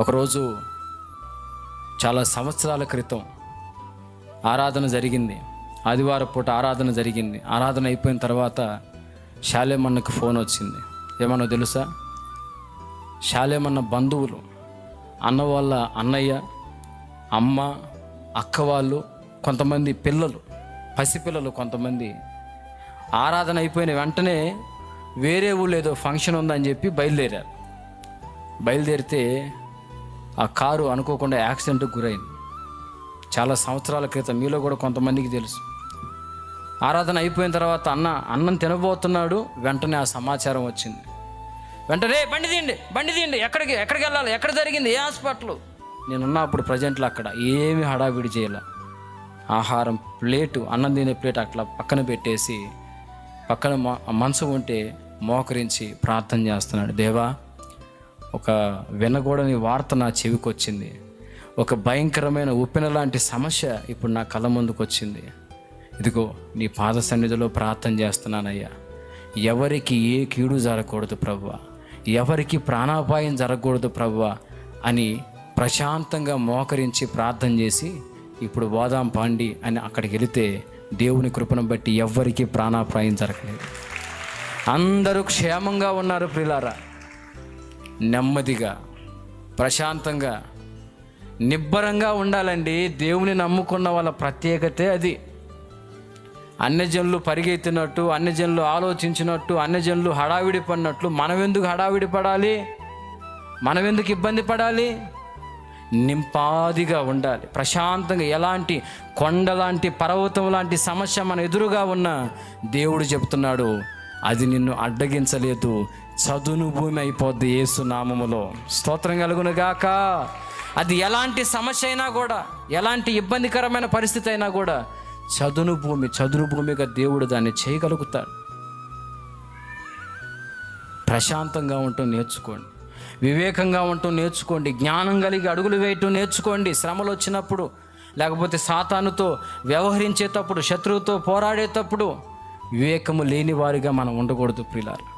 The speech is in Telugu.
ఒకరోజు చాలా సంవత్సరాల క్రితం ఆరాధన జరిగింది. ఆదివారం పూట ఆరాధన జరిగింది. ఆరాధన అయిపోయిన తర్వాత శాలేమన్నకు ఫోన్ వచ్చింది. ఏమన్నా తెలుసా? శాలేమన్న బంధువులు అన్న వాళ్ళ అన్నయ్య అమ్మ అక్క వాళ్ళు కొంతమంది పిల్లలు పసిపిల్లలు కొంతమంది ఆరాధన అయిపోయిన వెంటనే వేరే ఊళ్ళో ఏదో ఫంక్షన్ ఉందని చెప్పి బయలుదేరారు. బయలుదేరితే ఆ కారు అనుకోకుండా యాక్సిడెంట్కి గురైంది. చాలా సంవత్సరాల క్రితం మీలో కూడా కొంతమందికి తెలుసు. ఆరాధన అయిపోయిన తర్వాత అన్న అన్నం తినబోతున్నాడు వెంటనే ఆ సమాచారం వచ్చింది. వెంటనే బండి తీయండి బండి తీయండి ఎక్కడికి ఎక్కడికి వెళ్ళాలి ఎక్కడ జరిగింది ఏ హాస్పిటల్? నేనున్నా అప్పుడు ప్రజెంట్లో అక్కడ ఏమి హడావిడి చేయాల. ఆహారం ప్లేటు అన్నం తినే ప్లేట్ అట్లా పక్కన పెట్టేసి పక్కన మ- మనసు ఉంటే మోకరించి ప్రార్థన చేస్తున్నాడు. దేవా ఒక వినకూడని వార్త నా చెవికొచ్చింది. ఒక భయంకరమైన ఉప్పెన లాంటి సమస్య ఇప్పుడు నా కళ్ళ ముందుకు వచ్చింది ఇదిగో నీ పాద సన్నిధిలో ప్రార్థన చేస్తున్నానయ్యా. ఎవరికి ఏ కీడు జరగకూడదు ప్రవ్వ. ఎవరికి ప్రాణాపాయం జరగకూడదు ప్రవ్వ అని ప్రశాంతంగా మోకరించి ప్రార్థన చేసి ఇప్పుడు వాదాం పాండి అని అక్కడికి వెళితే దేవుని కృపను బట్టి ఎవ్వరికీ ప్రాణాపాయం జరగలేదు. అందరూ క్షేమంగా ఉన్నారు ప్రిలారా. నెమ్మదిగా ప్రశాంతంగా నిబ్బరంగా ఉండాలండి. దేవుని నమ్ముకున్న వాళ్ళ ప్రత్యేకతే అది. అన్యజనులు పరిగెత్తినట్టు అన్యజనులు ఆలోచించినట్టు అన్యజనులు హడావిడి పడినట్లు మనమెందుకు హడావిడి పడాలి? మనమెందుకు ఇబ్బంది పడాలి? నింపాదిగా ఉండాలి. ప్రశాంతంగా ఎలాంటి కొండ లాంటి పర్వతం లాంటి సమస్య మన ఎదురుగా ఉన్న దేవుడు చెప్తున్నాడు అది నిన్ను అడ్డగించలేదు. చదును భూమి అయిపోద్ది ఏసు నామములో. స్తోత్రం కలుగును గాక అది ఎలాంటి సమస్య అయినా కూడా ఎలాంటి ఇబ్బందికరమైన పరిస్థితి అయినా కూడా చదును భూమి చదును భూమిగా దేవుడు దాన్ని చేయగలుగుతాడు. ప్రశాంతంగా ఉంటూ నేర్చుకోండి. వివేకంగా ఉంటూ నేర్చుకోండి. జ్ఞానం కలిగి అడుగులు వేయటం నేర్చుకోండి. శ్రమలు వచ్చినప్పుడు లేకపోతే సాతానుతో వ్యవహరించేటప్పుడు శత్రువుతో పోరాడేటప్పుడు వివేకము లేని వారిగా మనం ఉండకూడదు ప్రిలారు